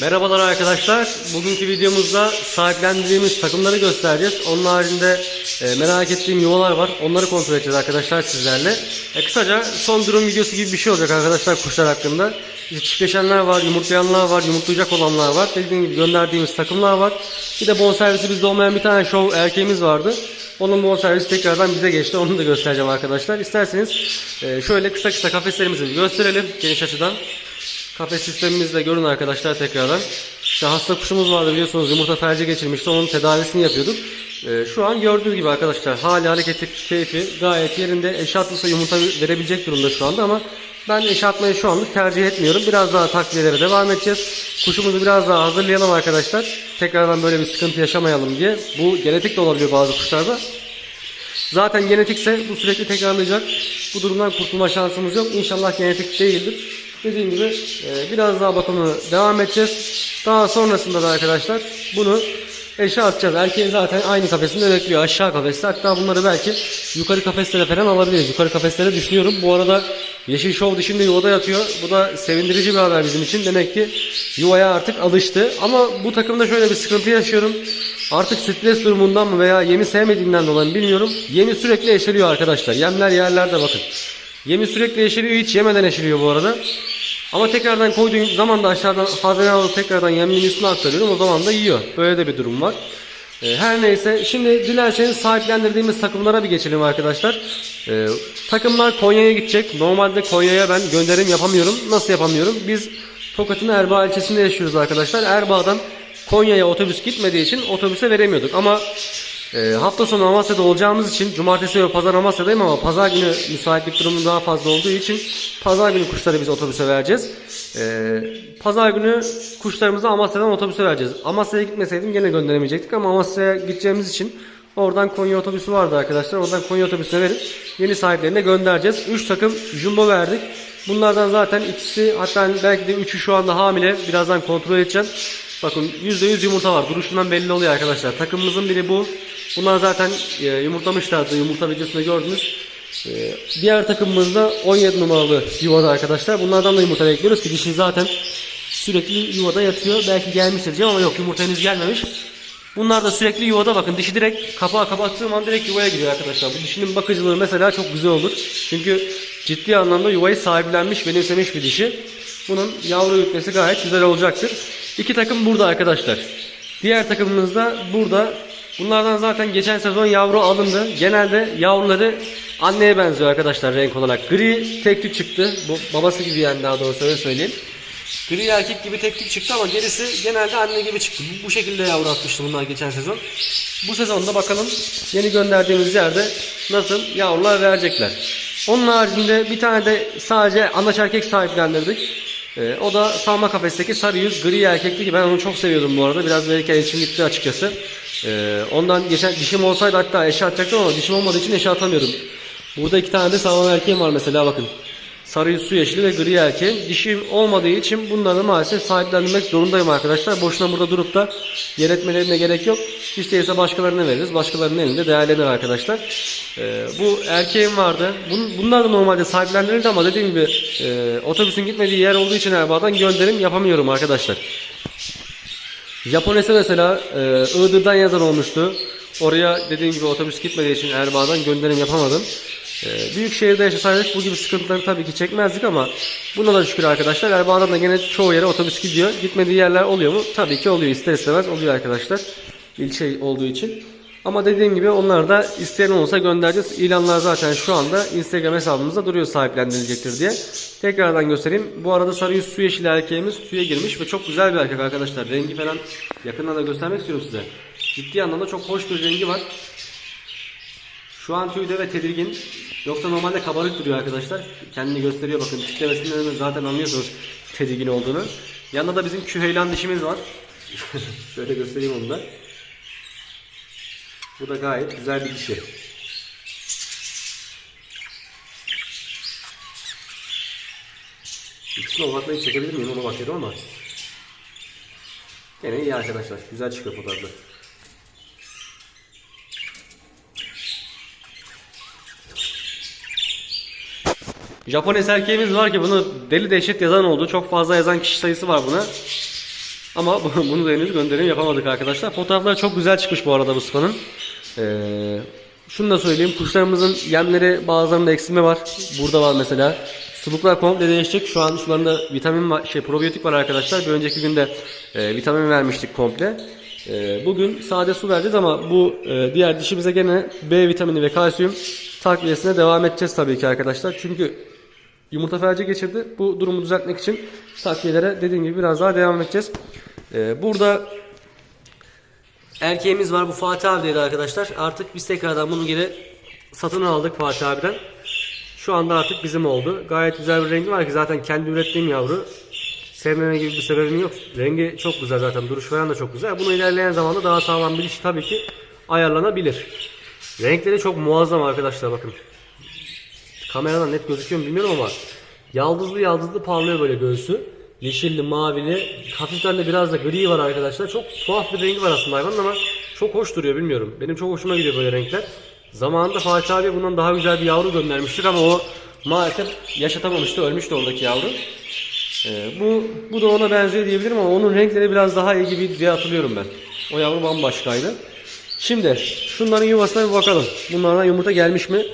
Merhabalar arkadaşlar. Bugünkü videomuzda sahiplendiğimiz takımları göstereceğiz. Onun haricinde e, merak ettiğim yuvalar var. Onları kontrol edeceğiz arkadaşlar sizlerle. E, kısaca son durum videosu gibi bir şey olacak arkadaşlar kuşlar hakkında. İşte çiftleşenler var, yumurtlayanlar var, yumurtlayacak olanlar var. Dediğim gibi gönderdiğimiz takımlar var. Bir de bonservisi bizde olmayan bir tane show erkeğimiz vardı. Onun bonservisi tekrardan bize geçti. Onu da göstereceğim arkadaşlar. İsterseniz e, şöyle kısa kısa kafeslerimizi gösterelim geniş açıdan. Kafes sistemimizi de görün arkadaşlar tekrardan. İşte hasta kuşumuz vardı biliyorsunuz yumurta felci geçirmişti. Onun tedavisini yapıyorduk. Ee, şu an gördüğünüz gibi arkadaşlar hali hareketi keyfi gayet yerinde. Eşatlıysa yumurta verebilecek durumda şu anda ama ben eşatmayı şu anlık tercih etmiyorum. Biraz daha takviyelere devam edeceğiz. Kuşumuzu biraz daha hazırlayalım arkadaşlar. Tekrardan böyle bir sıkıntı yaşamayalım diye. Bu genetik de olabiliyor bazı kuşlarda. Zaten genetikse bu sürekli tekrarlayacak. Bu durumdan kurtulma şansımız yok. İnşallah genetik değildir. Dediğim gibi e, biraz daha bakımına devam edeceğiz. Daha sonrasında da arkadaşlar bunu eşe atacağız. Erkeği zaten aynı kafesinde bekliyor. Aşağı kafeste. Hatta bunları belki yukarı kafeslere falan alabiliriz. Yukarı kafeslere düşünüyorum. Bu arada Yeşil Şov dişinde yuvada yatıyor. Bu da sevindirici bir haber bizim için. Demek ki yuvaya artık alıştı. Ama bu takımda şöyle bir sıkıntı yaşıyorum. Artık stres durumundan mı veya yemi sevmediğinden dolayı bilmiyorum. Yemi sürekli eşeliyor arkadaşlar. Yemler yerlerde bakın. Yemi sürekli eşeliyor. Hiç yemeden eşeliyor bu arada. Ama tekrardan koyduğum zaman da aşağıdan hazine alıp tekrardan yemliğin üstüne aktarıyorum. O zaman da yiyor. Böyle de bir durum var. Ee, Her neyse şimdi dilerseniz sahiplendirdiğimiz takımlara bir geçelim arkadaşlar. Ee, takımlar Konya'ya gidecek. Normalde Konya'ya ben gönderim yapamıyorum. Nasıl yapamıyorum? Biz Tokat'ın Erbaa ilçesinde yaşıyoruz arkadaşlar. Erbaa'dan Konya'ya otobüs gitmediği için otobüse veremiyorduk. Ama e, hafta sonu Amasya'da olacağımız için cumartesi ve pazar Amasya'dayım ama pazar günü müsaitlik durumu daha fazla olduğu için pazar günü kuşları biz otobüse vereceğiz. E, pazar günü kuşlarımızı Amasya'dan otobüse vereceğiz. Amasya'ya gitmeseydim gene gönderemeyecektik ama Amasya'ya gideceğimiz için oradan Konya otobüsü vardı arkadaşlar. Oradan Konya otobüsüne verip yeni sahiplerine göndereceğiz. 3 takım jumbo verdik. Bunlardan zaten ikisi hatta belki de üçü şu anda hamile. Birazdan kontrol edeceğim. Bakın %100 yumurta var. Duruşundan belli oluyor arkadaşlar. Takımımızın biri bu. Bunlar zaten e, yumurtlamışlardı. Yumurta videosunda gördünüz. E, diğer takımımızda 17 numaralı yuvada arkadaşlar. Bunlardan da yumurta bekliyoruz ki dişi zaten sürekli yuvada yatıyor. Belki gelmiştir diyeceğim ama yok yumurta henüz gelmemiş. Bunlar da sürekli yuvada bakın dişi direkt kapağı kapattığım an direkt yuvaya giriyor arkadaşlar. Bu dişinin bakıcılığı mesela çok güzel olur. Çünkü ciddi anlamda yuvayı sahiplenmiş, benimsemiş bir dişi. Bunun yavru yutması gayet güzel olacaktır. İki takım burada arkadaşlar. Diğer takımımız da burada. Bunlardan zaten geçen sezon yavru alındı. Genelde yavruları anneye benziyor arkadaşlar renk olarak. Gri tek tük çıktı. Bu babası gibi yani daha doğrusu öyle söyleyeyim. Gri erkek gibi tek tük çıktı ama gerisi genelde anne gibi çıktı. Bu, şekilde yavru atmıştı bunlar geçen sezon. Bu sezonda bakalım yeni gönderdiğimiz yerde nasıl yavrular verecekler. Onun haricinde bir tane de sadece anaç erkek sahiplendirdik. Ee, o da salma kafesteki sarı yüz gri erkekti ki ben onu çok seviyordum bu arada. Biraz verirken içim gitti açıkçası. Ee, ondan geçen dişim olsaydı hatta eşe atacaktım ama dişim olmadığı için eşe atamıyordum. Burada iki tane de salma erkeğim var mesela bakın. Sarı yüz su yeşili ve gri erkeğim. Dişim olmadığı için bunları maalesef sahiplendirmek zorundayım arkadaşlar. Boşuna burada durup da yer etmelerine gerek yok. Hiç başkalarına veririz. Başkalarının elinde değerlenir arkadaşlar. Ee, bu erkeğim vardı. Bun, bunlar da normalde sahiplendirildi ama dediğim gibi e, otobüsün gitmediği yer olduğu için Erbaa'dan gönderim yapamıyorum arkadaşlar. Japones'e mesela e, Iğdır'dan yazan olmuştu. Oraya dediğim gibi otobüs gitmediği için Erbaa'dan gönderim yapamadım. E, büyük şehirde yaşasaydık bu gibi sıkıntıları tabii ki çekmezdik ama buna da şükür arkadaşlar. Erbaa'dan da gene çoğu yere otobüs gidiyor. Gitmediği yerler oluyor mu? Tabii ki oluyor. İster istemez oluyor arkadaşlar. İlçe olduğu için. Ama dediğim gibi onlar da isteyen olursa göndereceğiz. İlanlar zaten şu anda Instagram hesabımızda duruyor sahiplendirilecektir diye. Tekrardan göstereyim. Bu arada sarı yüz su yeşili erkeğimiz tüye girmiş ve çok güzel bir erkek arkadaşlar. Rengi falan yakından da göstermek istiyorum size. Ciddi anlamda çok hoş bir rengi var. Şu an tüyde ve tedirgin. Yoksa normalde kabarık duruyor arkadaşlar. Kendini gösteriyor bakın. Titlemesinden zaten anlıyorsunuz tedirgin olduğunu. Yanında da bizim küheylan dişimiz var. Şöyle göstereyim onu da. Bu da gayet güzel bir dişi. İkisini ovatlayıp çekebilir miyim ona bakıyorum ama. Gene iyi arkadaşlar. Güzel çıkıyor fotoğraflar. Japones erkeğimiz var ki bunu deli dehşet yazan oldu. Çok fazla yazan kişi sayısı var buna. Ama bunu da henüz gönderim yapamadık arkadaşlar. Fotoğraflar çok güzel çıkmış bu arada bu sıfanın. Ee, şunu da söyleyeyim. Kuşlarımızın yemleri bazılarında eksilme var. Burada var mesela. Suluklar komple değişecek. Şu an sularında vitamin var, şey probiyotik var arkadaşlar. Bir önceki günde e, vitamin vermiştik komple. E, bugün sade su vereceğiz ama bu e, diğer dişimize gene B vitamini ve kalsiyum takviyesine devam edeceğiz tabii ki arkadaşlar. Çünkü yumurta felci geçirdi. Bu durumu düzeltmek için takviyelere dediğim gibi biraz daha devam edeceğiz. E, burada erkeğimiz var. Bu Fatih abideydi arkadaşlar. Artık biz tekrardan bunu geri satın aldık Fatih abiden. Şu anda artık bizim oldu. Gayet güzel bir rengi var ki zaten kendi ürettiğim yavru. Sevmeme gibi bir sebebim yok. Rengi çok güzel zaten. Duruş falan da çok güzel. Bunu ilerleyen zamanda daha sağlam bir iş tabii ki ayarlanabilir. Renkleri çok muazzam arkadaşlar bakın. Kameradan net gözüküyor mu bilmiyorum ama yaldızlı yaldızlı parlıyor böyle göğsü. Yeşilli, mavili, hafiften de biraz da gri var arkadaşlar. Çok tuhaf bir rengi var aslında hayvanın ama çok hoş duruyor bilmiyorum. Benim çok hoşuma gidiyor böyle renkler. Zamanında Fatih abi bundan daha güzel bir yavru göndermiştik ama o maalesef yaşatamamıştı, ölmüştü oradaki yavru. Ee, bu bu da ona benziyor diyebilirim ama onun renkleri biraz daha iyi gibi diye hatırlıyorum ben. O yavru bambaşkaydı. Şimdi şunların yuvasına bir bakalım. Bunlardan yumurta gelmiş mi?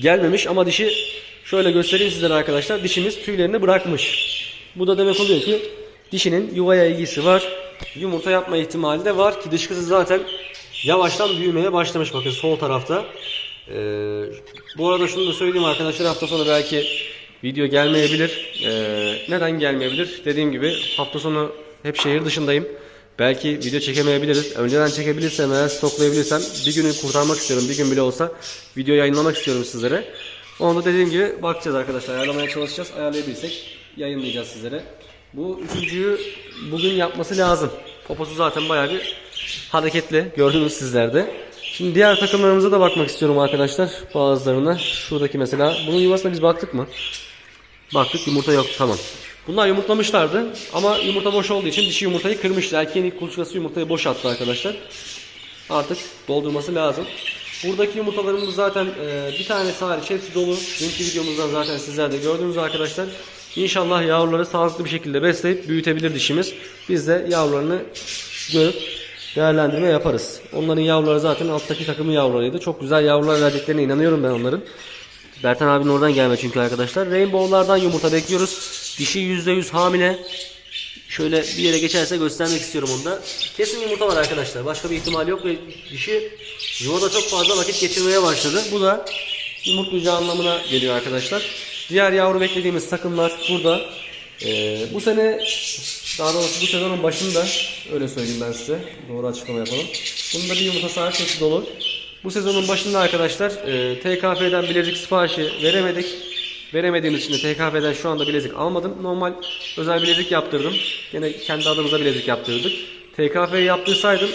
Gelmemiş ama dişi şöyle göstereyim sizlere arkadaşlar. Dişimiz tüylerini bırakmış. Bu da demek oluyor ki dişinin yuvaya ilgisi var. Yumurta yapma ihtimali de var ki dış kızı zaten yavaştan büyümeye başlamış bakın sol tarafta. Ee, bu arada şunu da söyleyeyim arkadaşlar hafta sonu belki video gelmeyebilir. Ee, neden gelmeyebilir? Dediğim gibi hafta sonu hep şehir dışındayım. Belki video çekemeyebiliriz. Önceden çekebilirsem eğer stoklayabilirsem bir günü kurtarmak istiyorum. Bir gün bile olsa video yayınlamak istiyorum sizlere. Onu da dediğim gibi bakacağız arkadaşlar. Ayarlamaya çalışacağız. Ayarlayabilirsek yayınlayacağız sizlere. Bu üçüncüyü bugün yapması lazım. Poposu zaten bayağı bir hareketli. Gördünüz sizler de. Şimdi diğer takımlarımıza da bakmak istiyorum arkadaşlar. Bazılarına. Şuradaki mesela. Bunun yuvasına biz baktık mı? Baktık yumurta yok tamam. Bunlar yumurtlamışlardı ama yumurta boş olduğu için dişi yumurtayı kırmıştı. Erkeğin ilk kuluçkası yumurtayı boş attı arkadaşlar. Artık doldurması lazım. Buradaki yumurtalarımız zaten e, bir tanesi hariç hepsi dolu. Dünkü videomuzdan zaten sizler de gördünüz arkadaşlar. İnşallah yavruları sağlıklı bir şekilde besleyip büyütebilir dişimiz. Biz de yavrularını görüp değerlendirme yaparız. Onların yavruları zaten alttaki takımın yavrularıydı. Çok güzel yavrular verdiklerine inanıyorum ben onların. Bertan abinin oradan gelme çünkü arkadaşlar. Rainbow'lardan yumurta bekliyoruz. Dişi %100 hamile. Şöyle bir yere geçerse göstermek istiyorum onu da. Kesin yumurta var arkadaşlar. Başka bir ihtimal yok ve dişi yuvada çok fazla vakit geçirmeye başladı. Bu da yumurtlayacağı anlamına geliyor arkadaşlar. Diğer yavru beklediğimiz takımlar burada. Ee, bu sene daha doğrusu bu sezonun başında öyle söyleyeyim ben size. Doğru açıklama yapalım. Bunun da bir yumurta saat hepsi dolu. Bu sezonun başında arkadaşlar e, TKF'den bilezik siparişi veremedik. Veremediğimiz için de TKF'den şu anda bilezik almadım. Normal özel bilezik yaptırdım. Yine kendi adımıza bilezik yaptırdık. TKF'yi yaptırsaydım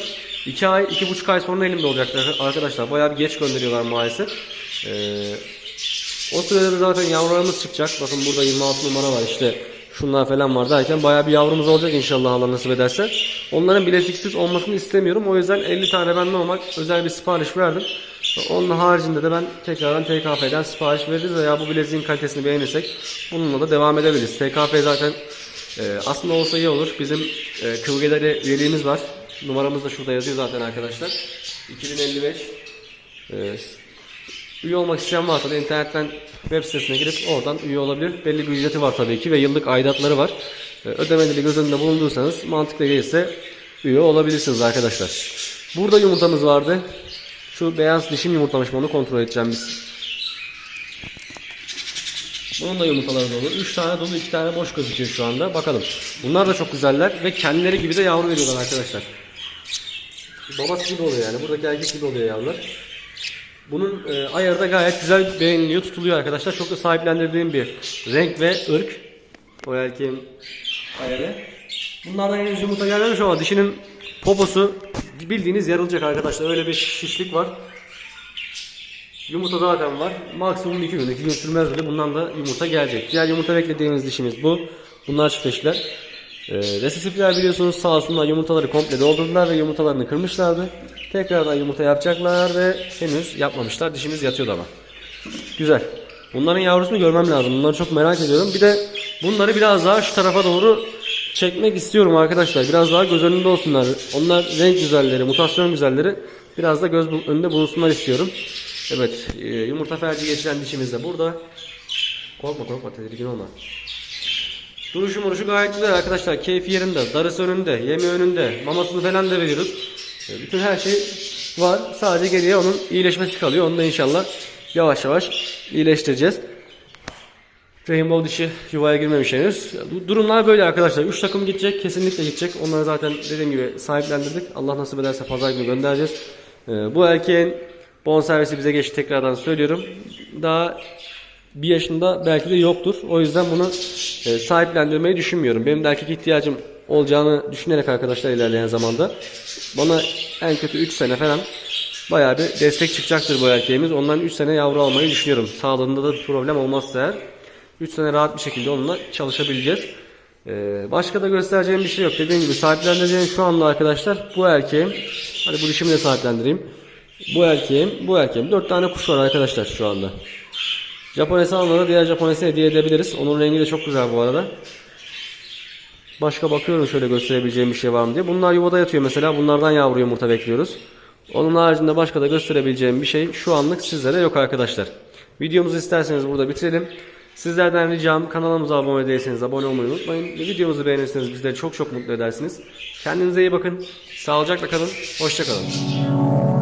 2 ay, 2,5 ay sonra elimde olacaktı arkadaşlar. Bayağı bir geç gönderiyorlar maalesef. Ee, o sırada da zaten yavrularımız çıkacak. Bakın burada 26 numara var işte. Şunlar falan var derken bayağı bir yavrumuz olacak inşallah Allah nasip ederse. Onların bileziksiz olmasını istemiyorum. O yüzden 50 tane ben normal özel bir sipariş verdim. Onun haricinde de ben tekrardan TKF'den sipariş veririz veya bu bileziğin kalitesini beğenirsek bununla da devam edebiliriz. TKF zaten e, aslında olsa iyi olur. Bizim e, Kıvgeleri üyeliğimiz var. Numaramız da şurada yazıyor zaten arkadaşlar. 2055 e, Üye olmak isteyen varsa da internetten web sitesine girip oradan üye olabilir. Belli bir ücreti var tabii ki ve yıllık aidatları var. Ee, Ödemeleri göz önünde bulundursanız mantıklı gelirse üye olabilirsiniz arkadaşlar. Burada yumurtamız vardı. Şu beyaz dişim yumurtlamış mı onu kontrol edeceğim biz. Bunun da yumurtaları dolu. 3 tane dolu 2 tane boş gözüküyor şu anda. Bakalım. Bunlar da çok güzeller ve kendileri gibi de yavru veriyorlar arkadaşlar. Babası gibi oluyor yani. Buradaki erkek gibi oluyor yavrular. Bunun e, ayarı da gayet güzel beğeniliyor, tutuluyor arkadaşlar. Çok da sahiplendirdiğim bir renk ve ırk. O erkeğin ayarı. Bunlardan henüz yumurta gelmemiş ama dişinin poposu bildiğiniz yarılacak arkadaşlar. Öyle bir şişlik var. Yumurta zaten var. Maksimum 2 gün, 2 gün sürmez bile bundan da yumurta gelecek. Diğer yumurta beklediğimiz dişimiz bu. Bunlar çiftleştiler. Ee, resesifler biliyorsunuz sağ olsunlar yumurtaları komple doldurdular ve yumurtalarını kırmışlardı. Tekrardan yumurta yapacaklar ve henüz yapmamışlar. Dişimiz yatıyordu ama. Güzel. Bunların yavrusunu görmem lazım. Bunları çok merak ediyorum. Bir de bunları biraz daha şu tarafa doğru çekmek istiyorum arkadaşlar. Biraz daha göz önünde olsunlar. Onlar renk güzelleri, mutasyon güzelleri biraz da göz önünde bulunsunlar istiyorum. Evet, e, yumurta felci geçiren dişimiz de burada. Korkma korkma tedirgin olma. Duruşu muruşu gayet güzel arkadaşlar. Keyfi yerinde, darısı önünde, yemi önünde, mamasını falan da veriyoruz. E, Bütün her şey var. Sadece geriye onun iyileşmesi kalıyor. Onu da inşallah yavaş yavaş iyileştireceğiz. Rainbow dişi yuvaya girmemiş henüz. Durumlar böyle arkadaşlar. 3 takım gidecek. Kesinlikle gidecek. Onları zaten dediğim gibi sahiplendirdik. Allah nasip ederse pazar günü göndereceğiz. Ee, bu erkeğin bonservisi bize geçti tekrardan söylüyorum. Daha bir yaşında belki de yoktur. O yüzden bunu e, sahiplendirmeyi düşünmüyorum. Benim de erkek ihtiyacım olacağını düşünerek arkadaşlar ilerleyen zamanda bana en kötü 3 sene falan bayağı bir destek çıkacaktır bu erkeğimiz. Ondan 3 sene yavru almayı düşünüyorum. Sağlığında da bir problem olmazsa eğer 3 sene rahat bir şekilde onunla çalışabileceğiz. Ee, başka da göstereceğim bir şey yok. Dediğim gibi sahiplendireceğim şu anda arkadaşlar bu erkeğim. Hadi bu dişimi de sahiplendireyim. Bu erkeğim, bu erkeğim. 4 tane kuş var arkadaşlar şu anda. Japonesi almadı, diğer Japonesi hediye edebiliriz. Onun rengi de çok güzel bu arada. Başka bakıyorum şöyle gösterebileceğim bir şey var mı diye. Bunlar yuvada yatıyor mesela. Bunlardan yavru yumurta bekliyoruz. Onun haricinde başka da gösterebileceğim bir şey şu anlık sizlere yok arkadaşlar. Videomuzu isterseniz burada bitirelim. Sizlerden ricam kanalımıza abone değilseniz abone olmayı unutmayın. Videomuzu beğenirseniz bizleri çok çok mutlu edersiniz. Kendinize iyi bakın. Sağlıcakla kalın. Hoşça kalın.